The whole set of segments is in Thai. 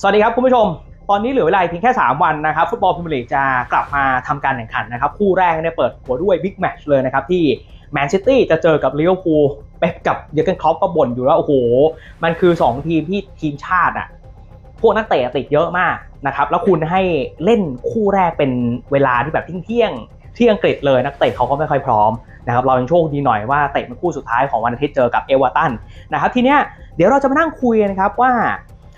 สวัสดีครับคุณผู้ชม ตอนนี้เหลือเวลาเพียงแค่ 3 วันนะครับฟุตบอลพรีเมียร์ลีกจะกลับมาทำการแข่งขันนะครับคู่แรกเนี่ยเปิดหัวด้วยบิ๊กแมตช์เลยนะครับที่แมนซิตี้จะเจอกับลิเวอร์พูลเป๊ปกับเยอร์เกนคล็อปก็บ่นอยู่ว่าโอ้โห มันคือ 2 ทีมที่ทีมชาติอะพวกนักเตะติดเยอะมากนะครับแล้วคุณให้เล่นคู่แรกเป็นเวลาที่แบบเที่ยงๆที่อังกฤษเลยนักเตะเขาก็ไม่ค่อยพร้อมนะครับเรายังโชคดีหน่อยว่าเตะเป็นคู่สุดท้ายของวันอาทิตย์เจอกับเอเวอร์ตันนะครับทีเนี้ยเดี๋ยวเราจะมานั่งคุยนะครับว่า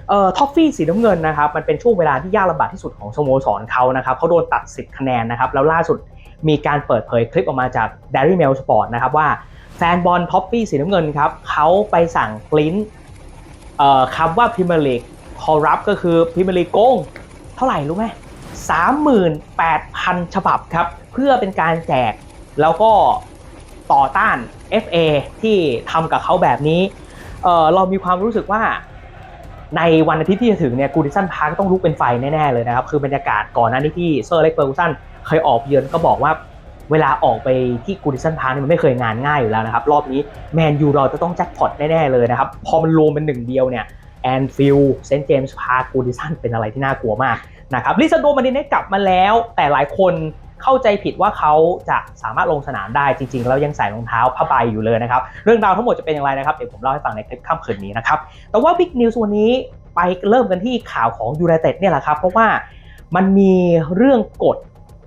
เอ่อท็อฟฟี่สีน้ำเงินนะครับมันเป็นช่วงเวลาที่ยากลำบากที่สุดของสโมสรเขานะครับเขาโดนตัด10คะแนนนะครับแล้วล่าสุดมีการเปิดเผยคลิปออกมาจาก d a i r y Mail Sport นะครับว่าแฟนบอลท็อฟฟี่สีน้ำเงินครับเขาไปสั่งปริ้นเอ่อคำว่าพิมลีกคอรับก็คือพิมลีกโกงเท่าไหร่รู้ไหม38,000ฉบับครับ เพื่อเป็นการแจกแล้วก็ต่อต้าน FA ที่ทำกับเขาแบบนี้เเรามีความรู้สึกว่า ในวันอาทิตย์ที่จะถึงเนี่ยกูดิสันพาร์คต้องลุกเป็นไฟแน่ๆเลยนะครับ คือบรรยากาศก่อนหน้านี้ที่เซอร์เล็กเฟอร์กูสันเคยออกเยือนก็บอกว่าเวลาออกไปที่กูดิสันพาร์คเนี่ยมันไม่เคยงานง่ายอยู่แล้วนะครับ รอบนี้แมนยูเราจะต้องแจ็คพอตแน่ๆเลยนะครับ พอมันรวมเป็นหนึ่งเดียวเนี่ยแอนฟิลเซนต์เจมส์พาร์คกูดิสันเป็นอะไรที่น่ากลัวมากนะครับลิซาโดมาดิเนสกลับมาแล้ว แต่หลายคน เข้าใจผิดว่าเขาจะสามารถลงสนามได้จริง ๆ แล้วยังใส่รองเท้าผ้าใบอยู่เลยนะครับ เรื่องราวทั้งหมดจะเป็นอย่างไรนะครับเดี๋ยวผมเล่าให้ฟังในคลิปค่ำคืนนี้นะครับ แต่ว่าบิ๊กนิวส์วันนี้ไปเริ่มกันที่ข่าวของยูไนเต็ดเนี่ยแหละครับ เพราะว่ามันมีเรื่องกฎ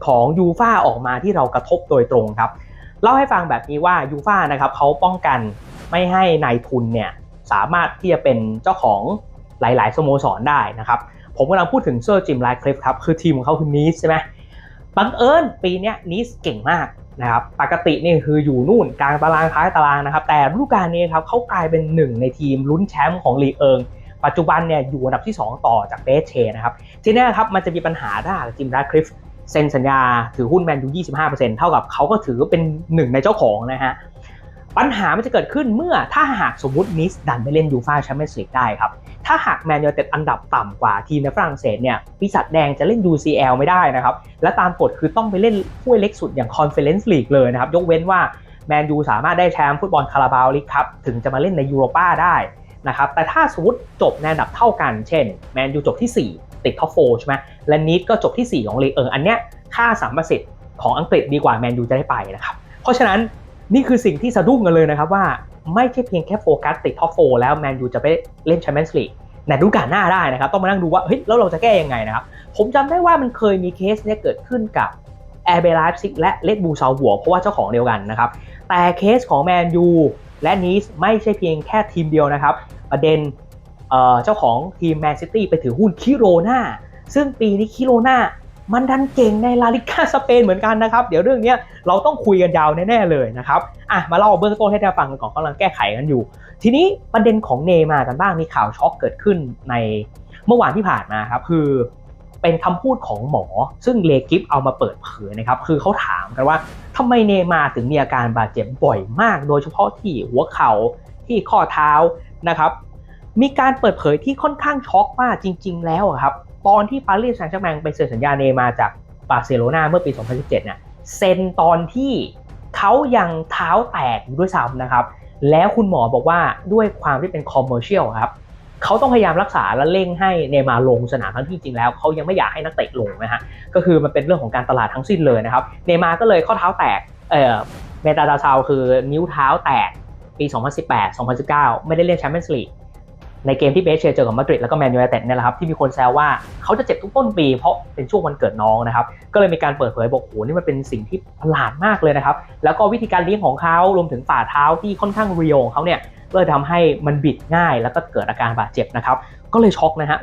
ของยูฟาออกมาที่เรากระทบโดยตรงครับเล่าให้ฟังแบบนี้ว่ายูฟานะครับเขาป้องกันไม่ให้นายทุนเนี่ยสามารถที่จะเป็นเจ้าของหลาย ๆ สโมสรได้นะครับ ผมกำลังพูดถึงเซอร์จิมไลคลิฟครับ คือทีมของเขาคือนีสใช่ไหม บังเอิญปีนี้นิสเก่งมากนะครับปกตินี่คืออยู่นู่นกลางตารางท้ายตารางนะครับ แต่ฤดูกาลนี้ครับเขากลายเป็นหนึ่งในทีมลุ้นแชมป์ของลีเอิง ปัจจุบันเนี่ยอยู่อันดับที่ 2 ต่อจากเบสเชนะครับ ทีนี้ครับมันจะมีปัญหาได้จิมราคริฟเซ็นสัญญาถือหุ้นแมนยู 25%เท่ากับเขาก็ถือเป็นหนึ่งในเจ้าของนะฮะ ปัญหามันจะเกิดขึ้นเมื่อถ้าหากสมมตินิสดันไปเล่นยูฟ่าแชมเปี้ยนส์ลีกได้ครับ ถ้าหากแมนยูเต็ดอันดับต่ำกว่าทีมในฝรั่งเศสเนี่ยปีศาจแดงจะเล่น UCL ไม่ได้นะครับ และตามกฎคือต้องไปเล่นถ้วยเล็กสุดอย่าง Conference League เลยนะครับ ยกเว้นว่าแมนยูสามารถได้แชมป์ฟุตบอลคาราบาวลีกครับถึงจะมาเล่นในยูโรป้าได้นะครับแต่ถ้าสมมติจบในอันดับเท่ากัน เช่นแมนยูจบที่ 4 ติดท็อปโฟใช่ไหมและนีดก็จบที่ 4 ของลีกเอออันเนี้ยค่าสามประสิทธิ์ของอังกฤษดีกว่าแมนยูจะได้ไปนะครับเพราะฉะนั้น นี่คือสิ่งที่สะดุ้งกันเลยนะครับว่าไม่ใช่เพียงแค่โฟกัสติดท็อปโฟแล้วแมนยูจะไปเล่นแชมเปี้ยนส์ลีกในฤดูกาลหน้าได้นะครับ ต้องมานั่งดูว่าเฮ้ยแล้วเราจะแก้ยังไงนะครับ ผมจำได้ว่ามันเคยมีเคสเนี้ยเกิดขึ้นกับแอร์เบลไลฟ์ซิกและเลดบูซาวหัวเพราะว่าเจ้าของเดียวกันนะครับ แต่เคสของแมนยูและนีสไม่ใช่เพียงแค่ทีมเดียวนะครับ ประเด็นเเจ้าของทีมแมนซิตี้ไปถือหุ้นคิโรนาซึ่งปีนี้คิโรนา มันดันเก่งในลาลิก้าสเปนเหมือนกันนะครับ เดี๋ยวเรื่องนี้เราต้องคุยกันยาวแน่ๆเลยนะครับอะมาเล่าเบื้องต้นให้ท่านฟังกันก่อนกำลังแก้ไขกันอยู่ ทีนี้ประเด็นของเนมากันบ้างมีข่าวช็อกเกิดขึ้นในเมื่อวานที่ผ่านมาครับคือเป็นคำพูดของหมอ ซึ่งเลกิฟเอามาเปิดเผยนะครับ คือเขาถามกันว่าทำไมเนมาถึงมีอาการบาดเจ็บบ่อยมาก โดยเฉพาะที่หัวเข่าที่ข้อเท้านะครับ มีการเปิดเผยที่ค่อนข้างช็อกว่าจริง ๆ แล้วครับ ตอนที่ปารีสแซงต์แชร์แมงไปเซ็นสัญญาเนมาจากบาร์เซโลนาเมื่อปี 2017เนี่ยเซ็นตอนที่เขายังเท้าแตกอยู่ด้วยซ้ำนะครับ แล้วคุณหมอบอกว่าด้วยความที่เป็นคอมเมอร์เชียลครับเขาต้องพยายามรักษาและเร่งให้เนมาลงสนามทั้งที่จริงแล้วเขายังไม่อยากให้นักเตะลงนะฮะก็คือมันเป็นเรื่องของการตลาดทั้งสิ้นเลยนะครับเนมาก็เลยข้อเท้าแตกเอ่อเมตาดาซาวคือนิ้วเท้าแตกปี 2018 2019 ไม่ได้เล่นแชมเปี้ยนส์ลีก ในเกมที่เบสเชเจอกับมาดริดแล้วก็แมนยูไนเต็ดเนี่ยแหละครับที่มีคนแซวว่าเขาจะเจ็บทุกต้นปีเพราะเป็นช่วงวันเกิดน้องนะครับ ก็เลยมีการเปิดเผยบอกโหนี่มันเป็นสิ่งที่ประหลาดมากเลยนะครับ แล้วก็วิธีการเลี้ยงของเขารวมถึงฝ่าเท้าที่ค่อนข้างเรียวของเขาเนี่ยก็เลยทำให้มันบิดง่ายแล้วก็เกิดอาการบาดเจ็บนะครับ ก็เลยช็อกนะฮะ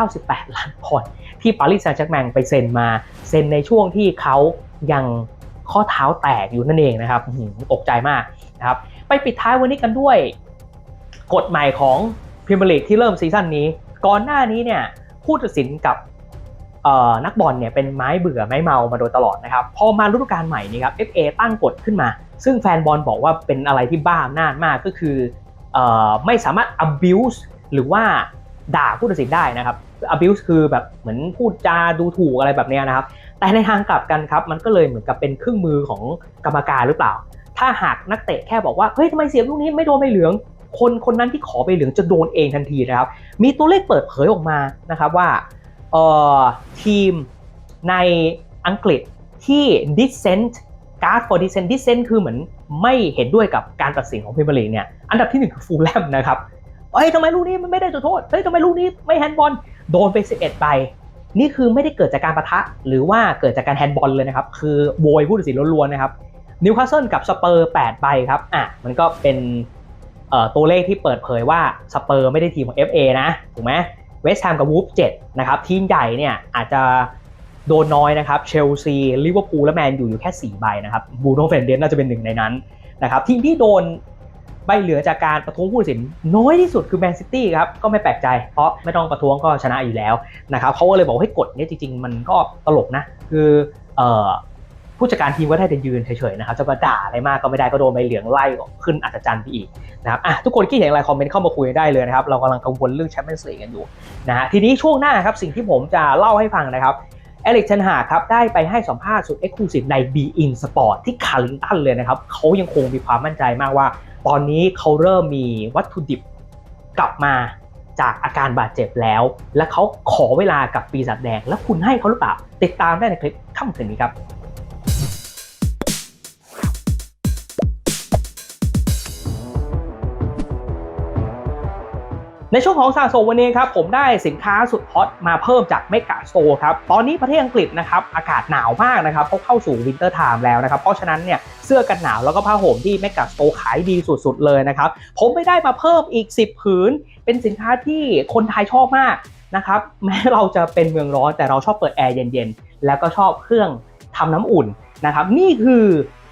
198 ล้านปอนด์ที่ปารีสแซงต์แชร์แมงไปเซ็นมา เซ็นในช่วงที่เขายังข้อเท้าแตกอยู่นั่นเองนะครับตกใจมากนะครับ ไปปิดท้ายวันนี้กันด้วย กฎใหม่ของ รีเมียร์ลีกที่เริ่มซีซั่นนี้ ก่อนหน้านี้เนี่ยผู้ตัดสินกับนักบอลเนี่ยเป็นไม้เบื่อไม้เมามาโดยตลอดนะครับ พอมาฤดูกาลใหม่นี้ครับ FA ตั้งกฎขึ้นมา ซึ่งแฟนบอลบอกว่าเป็นอะไรที่บ้าอำนาจมากก็คือไม่สามารถ abuse หรือว่าด่าผู้ตัดสินได้นะครับ abuse คือแบบเหมือนพูดจาดูถูกอะไรแบบนี้นะครับ แต่ในทางกลับกันครับ มันก็เลยเหมือนกับเป็นเครื่องมือของกรรมการหรือเปล่า ถ้าหากนักเตะแค่บอกว่า เฮ้ยทำไมเสียบลูกนี้ไม่โดนไม่เหลือง คนคนนั้นที่ขอใบเหลืองจะโดนเองทันทีนะครับ มีตัวเลขเปิดเผยออกมานะครับว่าเอ่อทีมในอังกฤษที่ dissent card for dissent dissent คือเหมือนไม่เห็นด้วยกับการตัดสินของพรีเมียร์ลีกเนี่ย อันดับที่หนึ่งคือฟูลแลมนะครับ เฮ้ยทำไมลูกนี้มันไม่ได้จุดโทษ เฮ้ยทำไมลูกนี้ไม่แฮนด์บอล โดนไป 11 ใบ นี่คือไม่ได้เกิดจากการประทะ หรือว่าเกิดจากการแฮนด์บอลเลยนะครับ คือโวยผู้ตัดสินล้วนๆนะครับ นิวคาสเซิลกับสเปอร์ 8 ใบครับ อะ มันก็เป็น ตัวเลขที่เปิดเผยว่าสเปอร์ไม่ได้ทีมของ FA นะถูกไหมเวสต์แฮมกับวูฟ7นะครับทีมใหญ่เนี่ยอาจจะโดนน้อยนะครับเชลซีลิเวอร์พูลและแมนอยู่อยู่แค่ 4 ใบนะครับบูโนเฟนเดนน่าจะเป็นหนึ่งในนั้นนะครับทีมที่โดนใบเหลือจากการประท้วงผู้ตัดสินน้อยที่สุดคือแมนซิตี้ครับก็ไม่แปลกใจ เพราะไม่ต้องประท้วงก็ชนะอยู่แล้วนะครับเขาก็เลยบอกให้กฎเนี้จริง ๆ มันก็ตลกนะ คือเอ่อ ผู้จัดการทีมก็ได้แต่ยืนเฉยๆนะครับจะมาด่าอะไรมากก็ไม่ได้ก็โดนใบเหลืองไล่ขึ้นอัศจรรย์ไปอีกนะครับอะทุกคนคิดเห็นอะไรคอมเมนต์เข้ามาคุยได้เลยนะครับเรากำลังกังวลเรื่องแชมเปี้ยนส์ลีกกันอยู่นะฮะทีนี้ช่วงหน้าครับสิ่งที่ผมจะเล่าให้ฟังนะครับเอลิกเชนหาครับได้ไปให้สัมภาษณ์สุดเอ็กซ์คลูซีฟใน b in Sport ที่คาร์ลิงตันเลยนะครับเขายังคงมีความมั่นใจมากว่า ตอนนี้เขาเริ่มมีวัตถุดิบกลับมาจากอาการบาดเจ็บแล้ว และเขาขอเวลากับปีศาจแดง แล้วคุณให้เขาหรือเปล่า ติดตามได้ในคลิปค่ำคืนนี้ครับ ในช่วงของสะสมวันนี้ครับผมได้สินค้าสุดฮอตมาเพิ่มจากเมกาโตร์ครับ ตอนนี้ประเทศอังกฤษนะครับอากาศหนาวมากนะครับเขาเข้าสู่วินเตอร์ไทม์แล้วนะครับ เพราะฉะนั้นเนี่ยเสื้อกันหนาวแล้วก็ผ้าห่มที่เมกาโตร์ขายดีสุดๆเลยนะครับ ผมไปได้มาเพิ่มอีก 10 ผืน เป็นสินค้าที่คนไทยชอบมากนะครับแม้เราจะเป็นเมืองร้อนแต่เราชอบเปิดแอร์เย็นๆ แล้วก็ชอบเครื่องทำน้ำอุ่นนะครับนี่คือ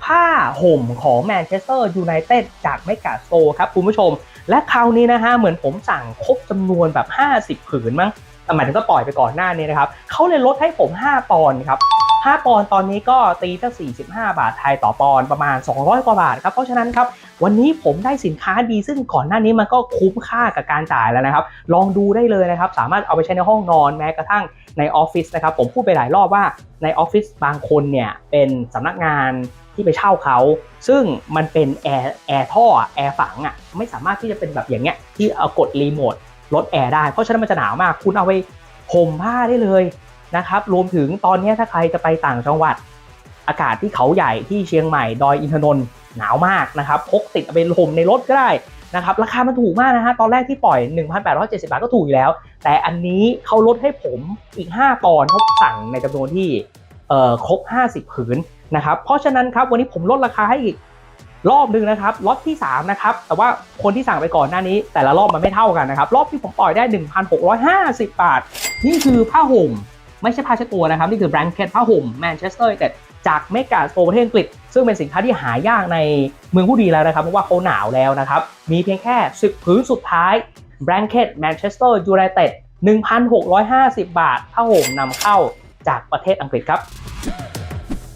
ผ้าห่มของแมนเชสเตอร์ยูไนเต็ดจากเมกาโตร์ครับคุณผู้ชม และคราวนี้นะฮะเหมือนผมสั่งครบจำนวนแบบ 50 ผืนมั้ง หมายถึงก็ปล่อยไปก่อนหน้านี้นะครับเขาเลยลดให้ผม 5 ปอนด์ครับ5ปอนด์ตอนนี้ก็ตีตั้ง45 บาทไทยต่อปอนด์ประมาณ 200 กว่าบาทครับเพราะฉะนั้นครับวันนี้ผมได้สินค้าดีซึ่งก่อนหน้านี้มันก็คุ้มค่ากับการจ่ายแล้วนะครับ ลองดูได้เลยนะครับ สามารถเอาไปใช้ในห้องนอนแม้กระทั่งในออฟฟิศนะครับ ผมพูดไปหลายรอบว่าในออฟฟิศบางคนเนี่ยเป็นสำนักงานที่ไปเช่าเขา ซึ่งมันเป็นแอร์แอร์ท่อแอร์ฝังอะไม่สามารถที่จะเป็นแบบอย่างเงี้ยที่เอากดรีโมท ลดแอร์ได้ เพราะฉะนั้นมันจะหนาวมาก คุณเอาไปห่มผ้าได้เลยนะครับ รวมถึงตอนนี้ถ้าใครจะไปต่างจังหวัด อากาศที่เขาใหญ่ที่เชียงใหม่ ดอยอินทนนท์หนาวมากนะครับพกติดเอาไปห่มในรถก็ได้นะครับ ราคามันถูกมากนะฮะ ตอนแรกที่ปล่อย 1,870 บาทก็ถูกอยู่แล้ว แต่อันนี้เขาลดให้ผมอีก 5 ปอนด์เขาสั่งในจำนวนที่ครบ 50 ผืนนะครับ เพราะฉะนั้นครับวันนี้ผมลดราคาให้อีก รอบหนึ่งนะครับล็อตที่3นะครับแต่ว่าคนที่สั่งไปก่อนหน้านี้ แต่ละรอบมันไม่เท่ากันนะครับรอบที่ผมปล่อยได้ 1,650 บาท นี่คือผ้าห่มไม่ใช่ผ้าเช็ดตัวนะครับ นี่คือแบรนด์เคผ้าห่มแมนเชสเตอร์แต่จากเมกาโซประเทศอังกฤษ ซึ่งเป็นสินค้าที่หายากในเมืองผู้ดีแล้วนะครับ เพราะว่าเขาหนาวแล้วนะครับ มีเพียงแค่10ผืนสุดท้ายแบรนด์เคแมนเชสเตอร์ยูไนเต็ด1,650 บาทผ้าห่มนำเข้าจากประเทศอังกฤษครับ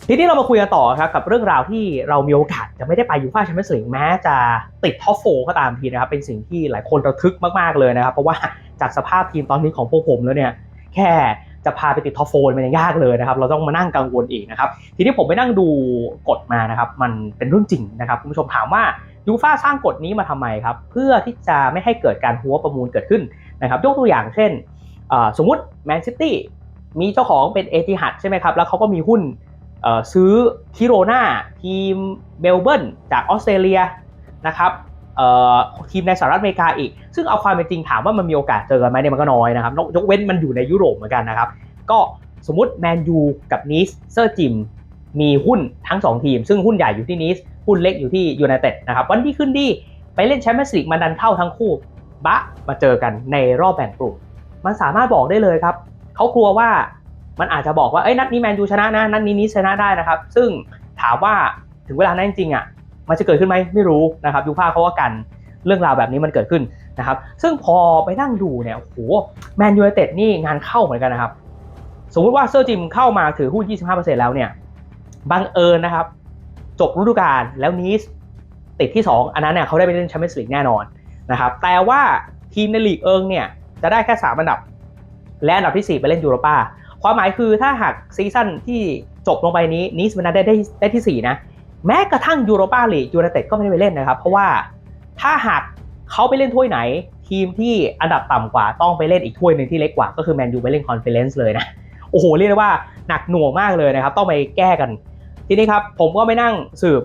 ทีนี้เรามาคุยกันต่อครับกับเรื่องราวที่เรามีโอกาสจะไม่ได้ไปยูฟ่าแชมเปี้ยนส์ลีกแม้จะติดท็อปโฟก็ตามทีนะครับ เป็นสิ่งที่หลายคนระทึกมากๆเลยนะครับ เพราะว่าจากสภาพทีมตอนนี้ของพวกผมแล้วเนี่ยแค่จะพาไปติดท็อปโฟมันยังยากเลยนะครับ เราต้องมานั่งกังวลอีกนะครับ ทีนี้ผมไปนั่งดูกฎมานะครับ มันเป็นเรื่องจริงนะครับคุณผู้ชมถามว่ายูฟ่าสร้างกฎนี้มาทำไมครับ เพื่อที่จะไม่ให้เกิดการหัวประมูลเกิดขึ้นนะครับ ยกตัวอย่างเช่น สมมุติแมนซิตี้มีเจ้าของเป็นเอติฮัดใช่ไหมครับ แล้วเขาก็มีหุ้น ซื้อทิโรนาทีมเมลเบิร์นจากออสเตรเลียนะครับทีมในสหรัฐอเมริกาอีก ซึ่งเอาความเป็นจริงถามว่ามันมีโอกาสเจอกันไหมเนี่ยมันก็น้อยนะครับยกเว้นมันอยู่ในยุโรปเหมือนกันนะครับ ก็สมมติแมนยูกับนีสเซอร์จิมมีหุ้นทั้ง 2 ทีม ซึ่งหุ้นใหญ่อยู่ที่นีสหุ้นเล็กอยู่ที่ยูไนเต็ดนะครับวันที่ขึ้นดีไปเล่นแชมเปี้ยนส์ลีกมันดันเข้าทั้งคู่บะมาเจอกันในรอบแบ่งกลุ่มมันสามารถบอกได้เลยครับเขากลัวว่า มันอาจจะบอกว่าเอ้ยนัดนี้แมนยูชนะนะนัดนี้นี้ชนะได้นะครับ ซึ่งถามว่าถึงเวลานั้นจริงๆอะมันจะเกิดขึ้นไหมไม่รู้นะครับยูฟ่าเขาว่ากันเรื่องราวแบบนี้มันเกิดขึ้นนะครับ ซึ่งพอไปนั่งดูเนี่ยโอ้โหแมนยูไนเต็ดนี่งานเข้าเหมือนกันนะครับ สมมุติว่าเซอร์จิมเข้ามาถือหุ้น 25%แล้วเนี่ยบังเอิญนะครับ จบฤดูกาลแล้วนีสติดที่ 2 อันนั้นเนี่ยเขาได้ไปเล่นแชมเปี้ยนส์ลีกแน่นอนนะครับแต่ว่าทีมในลีกเอิงเนี่ยจะได้แค่ 3 อันดับ และอันดับที่ 4 ไปเล่นยูโรปา ความหมายคือถ้าหากซีซั่นที่จบลงไปนี้นิสมันได้ได้ได้ที่ 4 นะ แม้กระทั่งยูโรปาลีกยูไนเต็ดก็ไม่ได้ไปเล่นนะครับ เพราะว่าถ้าหากเขาไปเล่นถ้วยไหน ทีมที่อันดับต่ำกว่าต้องไปเล่นอีกถ้วยหนึ่งที่เล็กกว่า ก็คือแมนยูไปเล่นคอนเฟอเรนซ์เลยนะโอ้โหเรียกได้ว่าหนักหน่วงมากเลยนะครับ ต้องไปแก้กัน ทีนี้ครับผมก็ไม่นั่งสืบ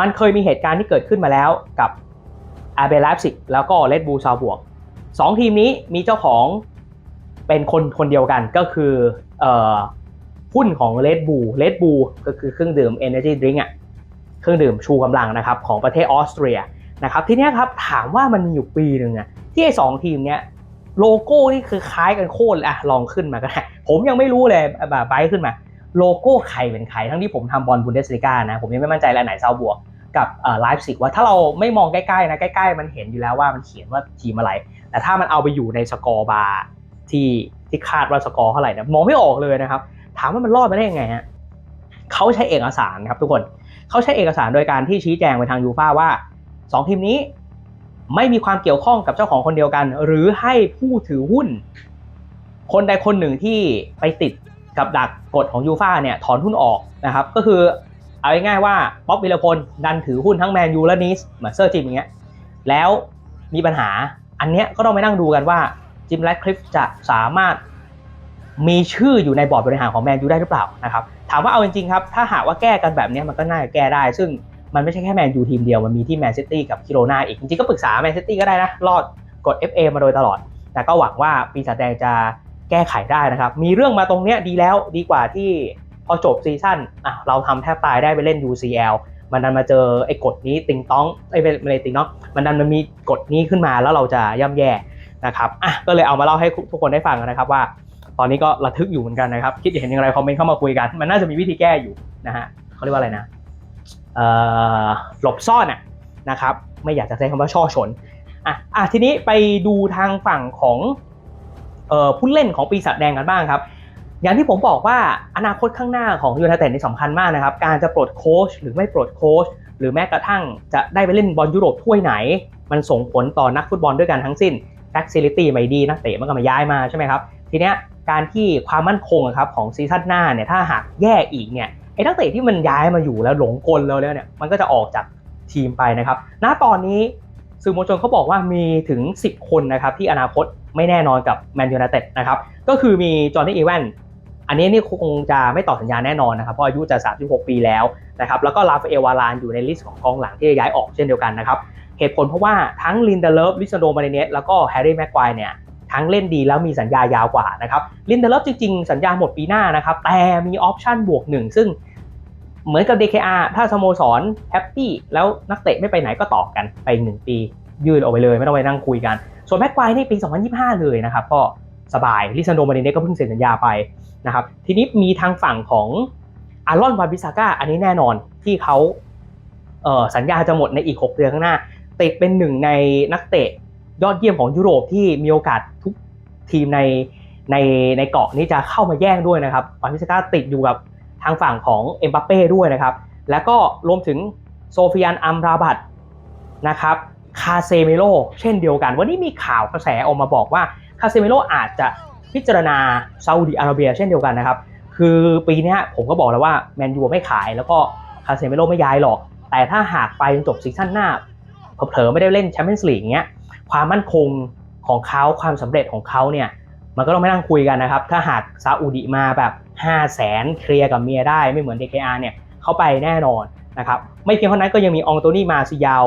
มันเคยมีเหตุการณ์ที่เกิดขึ้นมาแล้วกับอาเบล i ฟ z ิกแล้วก็เลดบูซาวบวกสองทีมนี้มีเจ้าของเป็นคนคนเดียวกันก็คือ หุ้นของเลดบูเลดบูก็คือเครื่องดื่ม Energy Drink อะเครื่องดื่มชูกำลังนะครับของประเทศออสเตรียนะครับทีนี้ครับถามว่ามันมีอยู่ปีหนึ่งอะที่ไอ้สองทีมเนี้ยโลโก้นี่คือคล้ายกันโคตรเลยอะลองขึ้นมาก็ได้ผมยังไม่รู้เลยแบบไปขึ้นมาโลโก้ใครเป็นใครทั้งที่ผมทำบอลบุนเดสลิก้านะผมยังไม่มั่นใจแล้วไหนเซาบวกกับไลฟ์สิกว่าถ้าเราไม่มองใกล้ๆนะใกล้ๆ มันเห็นอยู่แล้วว่ามันเขียนว่าทีมอะไร แต่ถ้ามันเอาไปอยู่ในสกอร์บาร์ที่ ที่คาดว่าสกอร์เท่าไหร่นะมองไม่ออกเลยนะครับ ถามว่ามันรอดมาได้ยังไงฮะเขาใช้เอกสารครับทุกคนเขาใช้เอกสารโดยการที่ชี้แจงไปทางยูฟ่าว่าสองทีมนี้ไม่มีความเกี่ยวข้องกับเจ้าของคนเดียวกัน หรือให้ผู้ถือหุ้น คนใดคนหนึ่งที่ไปติดกับดักกฎของยูฟ่าเนี่ยถอนหุ้นออกนะครับ ก็คือเอาง่ายๆว่าป๊อปวิลพลดันถือหุ้นทั้งแมนยูและนิสเหมือนเซอร์จิมอย่างเงี้ยแล้วมีปัญหาอันเนี้ยก็ต้องไปนั่งดูกันว่า จิมแลคคลิฟจะสามารถมีชื่ออยู่ในบอร์ดบริหารของแมนยูได้หรือเปล่านะครับถามว่าเอาจริงๆครับถ้าหากว่าแก้กันแบบนี้มันก็น่าจะแก้ได้ ซึ่งมันไม่ใช่แค่แมนยูทีมเดียวมันมีที่แมนซิตี้กับคิโรนาอีกจริงๆก็ปรึกษาแมนซิตี้ก็ได้นะรอดกด FA มาโดยตลอด แต่ก็หวังว่าปีศาจแดงจะแก้ไขได้นะครับ มีเรื่องมาตรงเนี้ยดีแล้วดีกว่าที่พอจบซีซั่นอะเราทำแทบตายได้ไปเล่น UCL มันดันมาเจอไอ้กฎนี้ติงต้องไอ้ไม่ใช่ติงต้องมันดันมันมีกฎนี้ขึ้นมาแล้วเราจะย่ำแย่ นะครับอะก็เลยเอามาเล่าให้ทุกคนได้ฟังนะครับว่า ตอนนี้ก็ระทึกอยู่เหมือนกันนะครับ คิดเห็นอย่างไรคอมเมนต์เข้ามาคุยกัน มันน่าจะมีวิธีแก้อยู่นะฮะเขาเรียกว่าอะไรนะเอ่อหลบซ่อนอะนะครับไม่อยากจะใช้คำว่าช่อฉนอะอะทีนี้ไปดูทางฝั่งของเอ่อผู้เล่นของปีศาจแดงกันบ้างครับ อย่างที่ผมบอกว่าอนาคตข้างหน้าของยูไนเต็ดนี่สำคัญมากนะครับ การจะปลดโค้ชหรือไม่ปลดโค้ชหรือแม้กระทั่งจะได้ไปเล่นบอลยุโรปถ้วยไหน มันส่งผลต่อนักฟุตบอลด้วยกันทั้งสิ้น แฟคซิลิตี้ไม่ดีนักเตะมันก็มาย้ายมาใช่ไหมครับ ทีเนี้ยการที่ความมั่นคงครับของซีซั่นหน้าเนี่ยถ้าหากแย่อีกเนี่ยไอ้นักเตะที่มันย้ายมาอยู่แล้วหลงกลแล้วเนี่ยมันก็จะออกจากทีมไปนะครับ ณตอนนี้สื่อมวลชนเขาบอกว่ามีถึง 10 คนนะครับที่อนาคตไม่แน่นอนกับแมนยูไนเต็ดนะครับก็คือมีจอห์นนี่อีแวนอันนี้นี่คงจะไม่ต่อสัญญาแน่นอนนะครับเพราะอายุจะ 36 ปีแล้วนะครับแล้วก็ลาฟเอลวารานอยู่ในลิสต์ของกองหลังที่จะย้ายออกเช่นเดียวกันนะครับ เหตุผลเพราะว่าทั้งลินเดเลฟลิซโดมาเนเนสแล้วก็แฮร์รี่แม็กควายเนี่ยทั้งเล่นดีแล้วมีสัญญายาวกว่านะครับลินเดเลฟจริงๆ สัญญาหมดปีหน้านะครับ แต่มีออปชั่นบวกหนึ่งซึ่งเหมือนกับ DKR ถ้าสโมสรแฮปปี้แล้วนักเตะไม่ไปไหนก็ต่อกันไปหนึ่งปี ยืดออกไปเลยไม่ต้องไปนั่งคุยกัน ส่วนแม็กควายนี่ปี 2025 เลยนะครับก็สบายลิซันโดมาเนเนสก็เพิ่งเซ็นสัญญาไปนะครับทีนี้มีทางฝั่งของอารอนวาบิซาก้าอันนี้แน่นอนที่เขาเออสัญญาจะหมดในอีก 6 เดือนข้างหน้า ติดเป็นหนึ่งในนักเตะยอดเยี่ยมของยุโรปที่มีโอกาสทุกทีมในในในเกาะนี้จะเข้ามาแย่งด้วยนะครับปาพิสก้าติดอยู่กับทางฝั่งของเอ็มบัปเป้ด้วยนะครับ แล้วก็รวมถึงโซฟิยันอัมราบัตนะครับ คาเซเมโลเช่นเดียวกัน วันนี้มีข่าวกระแสออกมาบอกว่าคาเซเมโลอาจจะพิจารณาซาอุดิอาระเบียเช่นเดียวกันนะครับ คือปีนี้ผมก็บอกแล้วว่าแมนยูไม่ขายแล้วก็คาเซเมโลไม่ย้ายหรอก แต่ถ้าหากไปจนจบซีซั่นหน้า เผลอไม่ได้เล่นแชมเปี้ยนส์ลีกเงี้ยความมั่นคงของเขาความสำเร็จของเขาเนี่ยมันก็ต้องไม่นั่งคุยกันนะครับ ถ้าหากซาอุดิมาแบบ5 0 0แสนเคลียร์กับเมียได้ไม่เหมือน DKR เนี่ยเข้าไปแน่นอนนะครับไม่เพียงเท่านั้นก็ยังมีองโตนี่มาซิยาว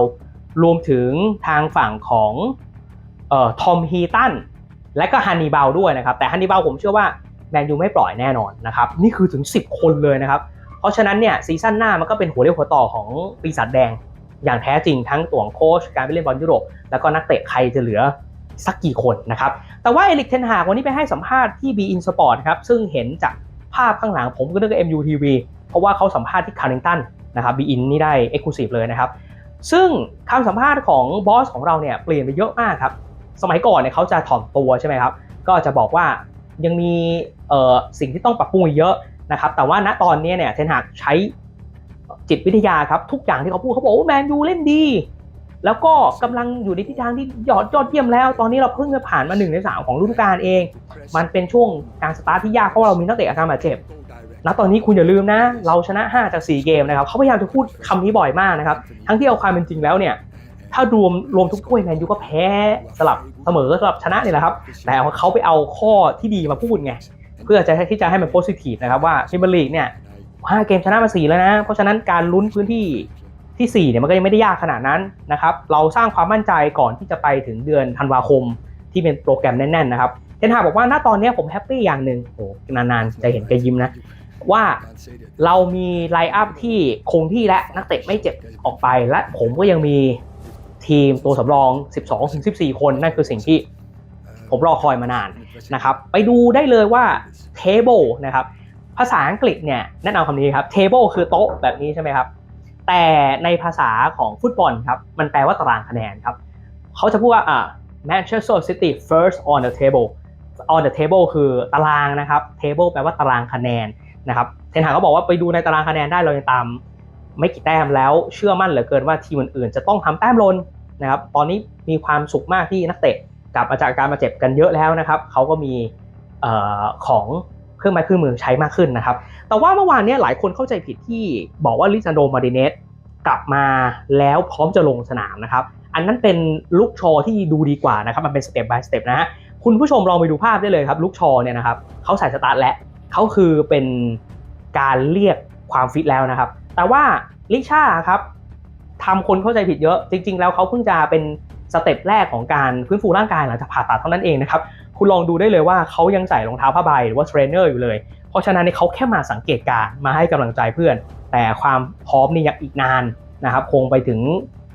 รวมถึงทางฝั่งของเอ่อทอมฮีตันและก็ฮันนีบาลด้วยนะครับแต่ฮันนีบาลผมเชื่อว่าแมนยูไม่ปล่อยแน่นอนนะครับนี่คือถึง 10 คนเลยนะครับ เพราะฉะนั้นเนี่ยซีซั่นหน้ามันก็เป็นหัวเรียวหัวต่อของปีศาจแดง อย่างแท้จริงทั้งตัวของโค้ชการไปเล่นบอลยุโรปแล้วก็นักเตะใครจะเหลือสักกี่คนนะครับ แต่ว่าเอลิกเทนหากวันนี้ไปให้สัมภาษณ์ที่ b i n Sport ครับ ซึ่งเห็นจากภาพข้างหลังผมก็นึกว่า MUTV เพราะว่าเขาสัมภาษณ์ที่คาร์ลิงตันนะครับ b i n นี่ได้ Exclusive เลยนะครับ ซึ่งคำสัมภาษณ์ของบอสของเราเนี่ยเปลี่ยนไปเยอะมากครับ สมัยก่อนเนี่ยเขาจะถ่อมตัวใช่ไหมครับ ก็จะบอกว่ายังมีสิ่งที่ต้องปรับปรุงเยอะนะครับ แต่ว่าณตอนนี้เนี่ยเทนหากใช้ จิตวิทยาครับ ทุกอย่างที่เขาพูดเขาบอกว่าแมนยูเล่นดี แล้วก็กำลังอยู่ในทิศทางที่ยอดยอดเยี่ยมแล้ว ตอนนี้เราเพิ่งจะผ่านมาหนึ่งในสามของฤดูกาลเอง มันเป็นช่วงการสตาร์ทที่ยากเพราะว่าเรามีนักเตะอาการบาดเจ็บณตอนนี้คุณอย่าลืมนะ เราชนะ 5 จาก 4 เกมนะครับเขาพยายามจะพูดคำนี้บ่อยมากนะครับ ทั้งที่เอาความเป็นจริงแล้วเนี่ย ถ้ารวมรวมทุกถ้วยแมนยูก็แพ้สลับเสมอสลับชนะนี่แหละครับ แต่เขาไปเอาข้อที่ดีมาพูดไง เพื่อจะที่จะให้มันโพสิทีฟนะครับว่าพรีเมียร์ลีกเนี่ย ห้าเกมชนะมาสี่แล้วนะ เพราะฉะนั้นการลุ้นพื้นที่ที่ 4 เนี่ยมันก็ยังไม่ได้ยากขนาดนั้นนะครับ เราสร้างความมั่นใจก่อนที่จะไปถึงเดือนธันวาคมที่เป็นโปรแกรมแน่นๆนะครับ เทนฮาบอกว่าณตอนนี้ผมแฮปปี้อย่างหนึ่งโอ้นานๆจะเห็นแกยิ้มนะ ว่าเรามีไลน์อัพที่คงที่และนักเตะไม่เจ็บออกไป และผมก็ยังมีทีมตัวสำรอง 12-14 คน นั่นคือสิ่งที่ผมรอคอยมานานนะครับ ไปดูได้เลยว่า table นะครับ ภาษาอังกฤษเนี่ยแนะนำคำนี้ครับ table คือโต๊ะแบบนี้ใช่ไหมครับ แต่ในภาษาของฟุตบอลครับ มันแปลว่าตารางคะแนนครับ เขาจะพูดว่าอ่า Manchester City first on the table on the table คือตารางนะครับ table แปลว่าตารางคะแนนนะครับเทนหากเขาบอกว่าไปดูในตารางคะแนนได้เรายังตามไม่กี่แต้มแล้วเชื่อมั่นเหลือเกินว่าทีมอื่นๆ จะต้องทำแต้มลนนะครับ ตอนนี้มีความสุขมากที่นักเตะกลับมาจากการมาเจ็บกันเยอะแล้วนะครับ เขาก็มีออของ เครื่องไม้เครื่องมือใช้มากขึ้นนะครับ แต่ว่าเมื่อวานนี้หลายคนเข้าใจผิดที่บอกว่าลิซานโดมาริเนสกลับมาแล้วพร้อมจะลงสนามนะครับ อันนั้นเป็นลุกชอที่ดูดีกว่านะครับ มันเป็นสเต็ป by สเต็ปนะฮะ คุณผู้ชมลองไปดูภาพได้เลยครับลุกชอเนี่ยนะครับเขาใส่สตาร์ทแล้วเขาคือเป็นการเรียกความฟิตแล้วนะครับ แต่ว่าลิชาครับทำคนเข้าใจผิดเยอะ จริง ๆ แล้วเขาเพิ่งจะเป็นสเต็ปแรกของการฟื้นฟูร่างกายหลังจากผ่าตัดเท่านั้นเองนะครับ คุณลองดูได้เลยว่าเขายังใส่รองเท้าผ้าใบหรือว่าเทรนเนอร์อยู่เลย เพราะฉะนั้นเนี่ยเขาแค่มาสังเกตการ์มาให้กำลังใจเพื่อน แต่ความพร้อมนี่ยังอีกนานนะครับคงไปถึง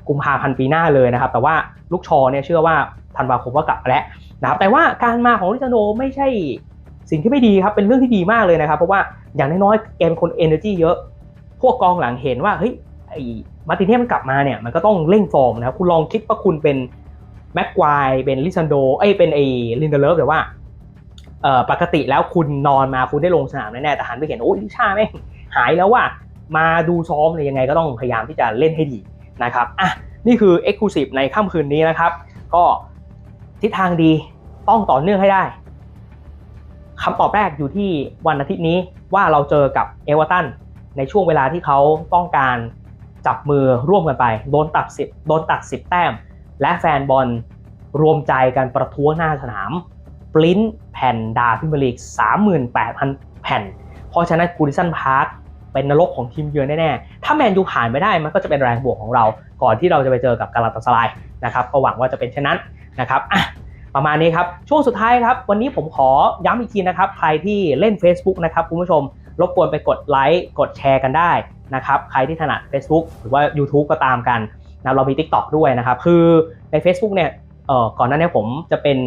กุมภาพันธ์ปีหน้าเลยนะครับ แต่ว่าลูกชอเนี่ยเชื่อว่าธันวาคมก็กลับแล้วนะครับแต่ว่าการมาของลิซาโนไม่ใช่สิ่งที่ไม่ดีครับเป็นเรื่องที่ดีมากเลยนะครับ เพราะว่าอย่างน้อยๆแกเป็นคน energy เยอะ พวกกองหลังเห็นว่าเฮ้ยไอ้มาร์ติเนียมันกลับมาเนี่ยมันก็ต้องเร่งฟอร์มนะครับคุณลองคิดว่าคุณเป็น แม็กควายเป็นลิซันโดเอ้ยเป็นไอ้ลินเดเลฟแต่ว่าเอ่อปกติแล้วคุณนอนมาคุณได้ลงสนามแน่แต่หันไปเห็นโอ้ยลิชาแม่งหายแล้วว่ามาดูซ้อมเลยยังไงก็ต้องพยายามที่จะเล่นให้ดีนะครับอะนี่คือ Exclusive ในค่ำคืนนี้นะครับ ก็ทิศทางดีต้องต่อเนื่องให้ได้คำตอบแรกอยู่ที่วันอาทิตย์นี้ว่าเราเจอกับเอเวอร์ตันในช่วงเวลาที่เขาต้องการจับมือร่วมกันไป โดนตัดสิบโดนตัดสิบแต้ม และแฟนบอลรวมใจกันประท้วงหน้าสนาม ปริ้นแผ่นดาพิมลีก 38,000 แผ่น เพราะฉะนั้นกูดิสันพาร์คเป็นนรกของทีมเยือนแน่ๆ ถ้าแมนยูผ่านไม่ได้มันก็จะเป็นแรงบวกของเรา ก่อนที่เราจะไปเจอกับกาลาตาสลายนะครับ ก็หวังว่าจะเป็นเช่นนั้นนะครับอะประมาณนี้ครับ ช่วงสุดท้ายครับ วันนี้ผมขอย้ำอีกทีนะครับ ใครที่เล่น Facebook นะครับคุณผู้ชม รบกวนไปกดไลค์ กดแชร์กันได้นะครับ ใครที่ถนัด Facebook หรือว่า YouTube ก็ตามกัน นะเรามี TikTok ด้วยนะครับ คือใน Facebook เนี่ยเออก่อนหน้านี้ผมจะเป็น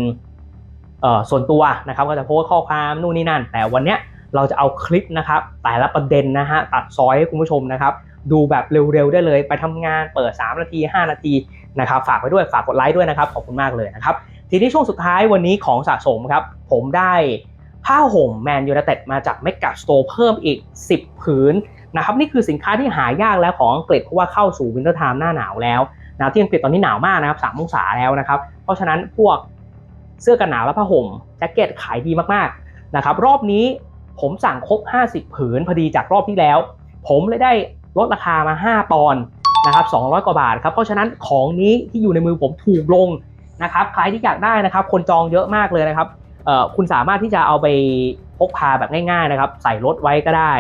เออส่วนตัวนะครับก็จะโพสข้อความนู่นนี่นั่น แต่วันเนี้ยเราจะเอาคลิปนะครับแต่ละประเด็นนะฮะตัดซอยให้คุณผู้ชมนะครับ ดูแบบเร็วๆได้เลยไปทำงานเปิด 3 นาที 5 นาทีนะครับฝากไปด้วยฝากกดไลค์ด้วยนะครับขอบคุณมากเลยนะครับทีนี้ช่วงสุดท้ายวันนี้ของสะสมครับผมได้ผ้าห่มแมนยูไนเต็ดมาจากเมก a สโตร์เพิ่มอีก 10 ผืน นะครับนี่คือสินค้าที่หายากแล้วของอังกฤษเพราะว่าเข้าสู่วินเตอร์ไทม์หน้าหนาวแล้วนะที่อังกฤษตอนนี้หนาวมากนะครับ3องศาแล้วนะครับ เพราะฉะนั้นพวกเสื้อกันหนาวและผ้าห่มแจ็คเก็ตขายดีมากๆนะครับรอบนี้ผมสั่งครบ 50 ผืนพอดีจากรอบที่แล้ว ผมเลยได้ลดราคามา 5 ปอนด์นะครับ200 กว่าบาทครับเพราะฉะนั้นของนี้ที่อยู่ในมือผมถูกลงนะครับใครที่อยากได้นะครับคนจองเยอะมากเลยนะครับคุณสามารถที่จะเอาไปพกพาแบบง่ายๆนะครับใส่รถไว้ก็ได้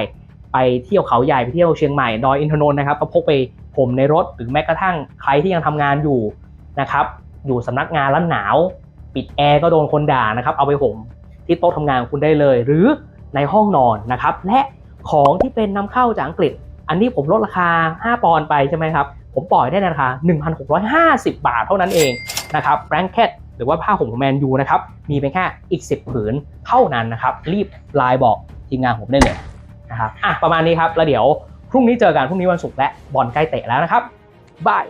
ไปเที่ยวเขาใหญ่ไปเที่ยวเชียงใหม่ดอยอินทนนท์นะครับก็พกไปผมในรถหรือแม้กระทั่งใครที่ยังทำงานอยู่นะครับอยู่สำนักงานแล้วหนาว ปิดแอร์ก็โดนคนด่านะครับเอาไปห่มที่โต๊ะทำงานของคุณได้เลย หรือในห้องนอนนะครับและของที่เป็นนำเข้าจากอังกฤษ อันนี้ผมลดราคา 5 ปอนด์ไปใช่ไหมครับผมปล่อยได้ในราคา 1,650 บาทเท่านั้นเองนะครับแบงเก็ตหรือว่าผ้าห่มของแมนยูนะครับมีเป็นแค่อีก 10 ผืนเท่านั้นนะครับรีบไลน์บอกทีมงานผมได้เลยะครับอะประมาณนี้ครับ แล้วเดี๋ยวพรุ่งนี้เจอกันพรุ่งนี้วันศุกร์และบอลใกล้เตะแล้วนะครับบาย